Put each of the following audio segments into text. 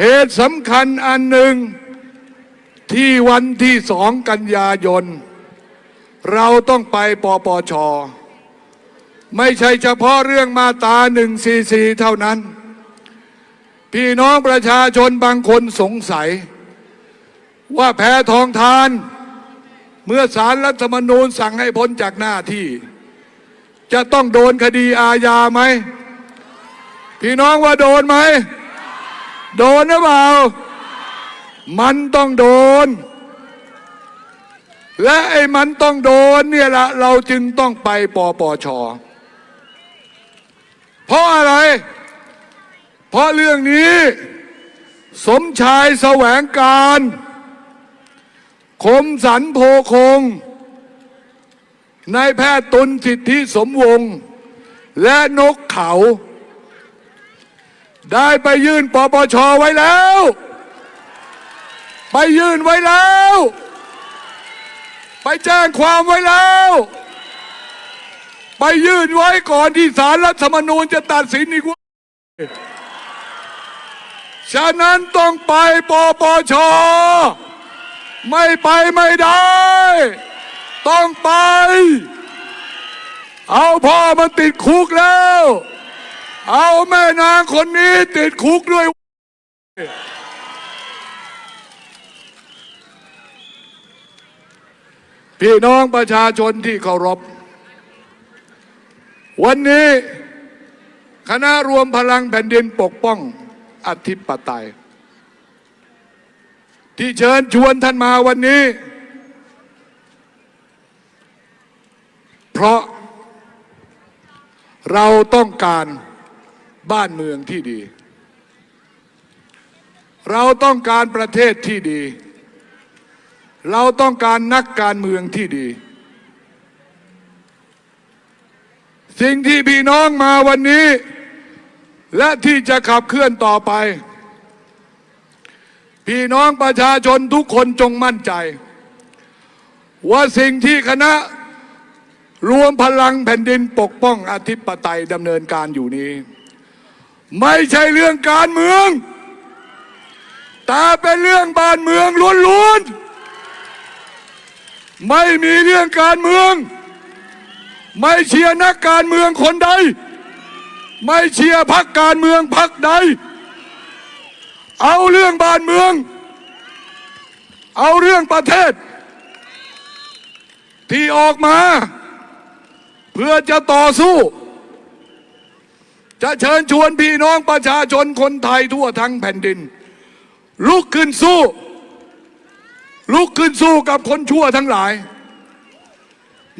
เหตุสำคัญอันหนึ่งที่วันที่สองกันยายน เราต้องไปปปช ไม่ใช่เฉพาะเรื่องมาตาหนึ่งสี่สี่เท่านั้น พี่น้องประชาชนบางคนสงสัย ว่าแพทองทาน เมื่อสารรัฐธรรมนูญสั่งให้พ้นจากหน้าที่ จะต้องโดนคดีอาญาไหม พี่น้องว่าโดนไหม โดนหรือเปล่า มันต้องโดน และไอ้มันต้องโดนเนี่ยละเราจึงต้องไปปปช เพราะอะไร เพราะเรื่องนี้ สมชายแสวงการคมสันโพคงนายแพทย์ตุลสิทธิสมวงศ์และนกเขา ได้ไปยื่นปปชไว้แล้ว ไปยื่นไว้แล้ว ไปแจ้งความไว้แล้ว ไปยื่นไว้ก่อนที่ศาลรัฐธรรมนูญจะตัดสินอีกว่าฉะนั้นต้องไปปปช ไม่ไปไม่ได้ ต้องไป เอาพ่อมันติดคุกแล้ว เอาแม่นางคนนี้ติดคุกด้วย พี่น้องประชาชนที่เคารพ วันนี้ คณะรวมพลังแผ่นดินปกป้องอธิปไตย ที่เชิญชวนท่านมาวันนี้ เพราะเราต้องการ บ้านเมืองที่ดี เราต้องการประเทศที่ดี เราต้องการนักการเมืองที่ดี สิ่งที่พี่น้องมาวันนี้ และที่จะขับเคลื่อนต่อไป พี่น้องประชาชนทุกคนจงมั่นใจ ว่าสิ่งที่คณะรวมพลังแผ่นดินปกป้องอธิปไตยดำเนินการอยู่นี้ ไม่ใช่เรื่องการเมือง แต่เป็นเรื่องบ้านเมืองล้วนๆ ไม่มีเรื่องการเมือง ไม่เชียร์นักการเมืองคนใด ไม่เชียร์พักการเมืองพักใด เอาเรื่องบ้านเมือง เอาเรื่องประเทศ ที่ออกมา เพื่อจะต่อสู้ จะเชิญชวนพี่น้องประชาชนคนไทยทั่วทั้งแผ่นดิน ลุกขึ้นสู้ ลุกขึ้นสู้กับคนชั่วทั้งหลาย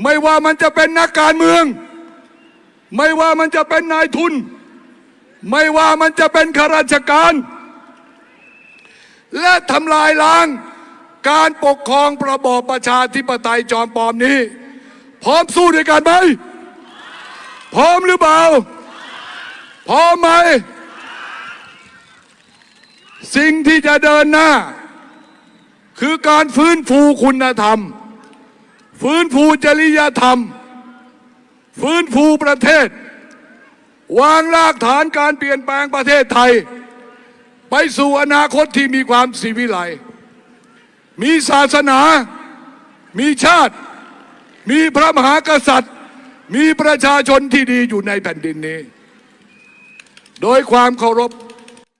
ไม่ว่ามันจะเป็นนักการเมือง ไม่ว่ามันจะเป็นนายทุน ไม่ว่ามันจะเป็นข้าราชการ และทำลายล้างการปกครองประบอบประชาธิปไตยจอมปลอมนี้ พร้อมสู้ด้วยกันไหมพร้อมหรือเปล่า พร้อมไหม สิ่งที่จะเดินหน้า คือการฟื้นฟูคุณธรรม ฟื้นฟูจริยธรรม ฟื้นฟูประเทศ วางรากฐานการเปลี่ยนแปลงประเทศไทย ไปสู่อนาคตที่มีความสีวิไลมีศาสนา มีชาติ มีพระมหากษัตริย์ มีประชาชนที่ดีอยู่ในแผ่นดินนี้ โดยความเคารพ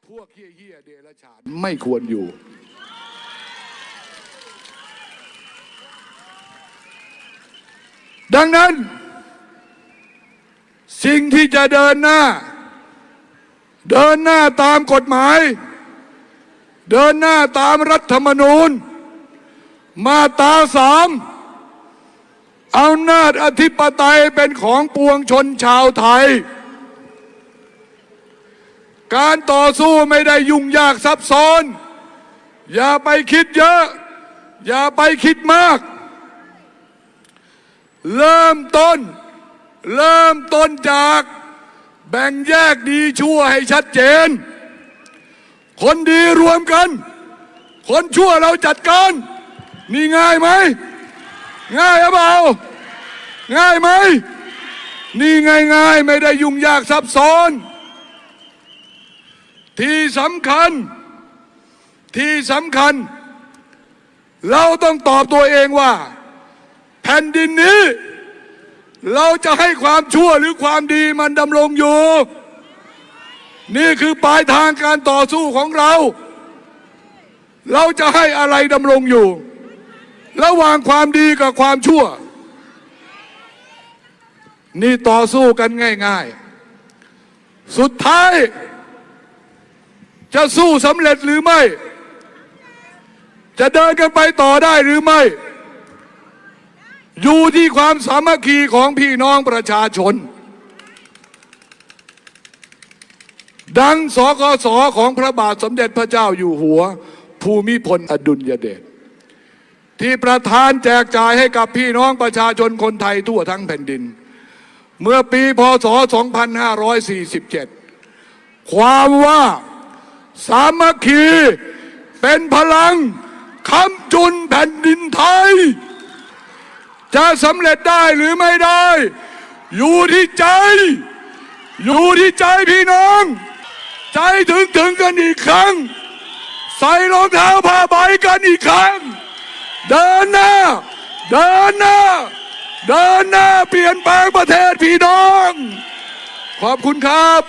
พวกเฮี้ยเดรัจฉานไม่ควรอยู่ ดังนั้น สิ่งที่จะเดินหน้า เดินหน้าตามกฎหมาย เดินหน้าตามรัฐธรรมนูญ มาตาสามอำนาจอธิปไตยเป็นของปวงชนชาวไทย การต่อสู้ไม่ได้ยุ่งยากซับซ้อน อย่าไปคิดเยอะ อย่าไปคิดมาก เริ่มต้น เริ่มต้นจากแบ่งแยกดีชั่วให้ชัดเจน คนดีรวมกัน คนชั่วเราจัดการนี่ง่ายไหม ง่ายหรือเปล่า ง่ายไหม นี่ง่ายๆ ไม่ได้ยุ่งยากซับซ้อน ที่สำคัญ ที่สำคัญ เราต้องตอบตัวเองว่า แผ่นดินนี้ เราจะให้ความชั่วหรือความดีมันดำรงอยู่ นี่คือปลายทางการต่อสู้ของเรา เราจะให้อะไรดำรงอยู่ ระหว่างความดีกับความชั่ว นี่ต่อสู้กันง่าย ๆ สุดท้าย จะสู้สำเร็จหรือไม่ จะเดินกันไปต่อได้หรือไม่ อยู่ที่ความสามัคคีของพี่น้องประชาชน ดังสกสของพระบาทสมเด็จพระเจ้าอยู่หัว ภูมิพลอดุลยเดชที่ประธานแจกจ่ายให้กับพี่น้องประชาชนคนไทยทั่วทั้งแผ่นดิน เมื่อปีพศ 2547 ความว่า สามัคคี เป็นพลังค้ำจุนแผ่นดินไทย จะสำเร็จได้หรือไม่ได้ อยู่ที่ใจ อยู่ที่ใจพี่น้อง ใจถึงถึงกันอีกครั้ง ใส่รองเท้าผ้าใบกันอีกครั้ง เดินหน้า เดินหน้า เดินหน้าเปลี่ยนแปลงประเทศพี่น้อง ขอบคุณครับ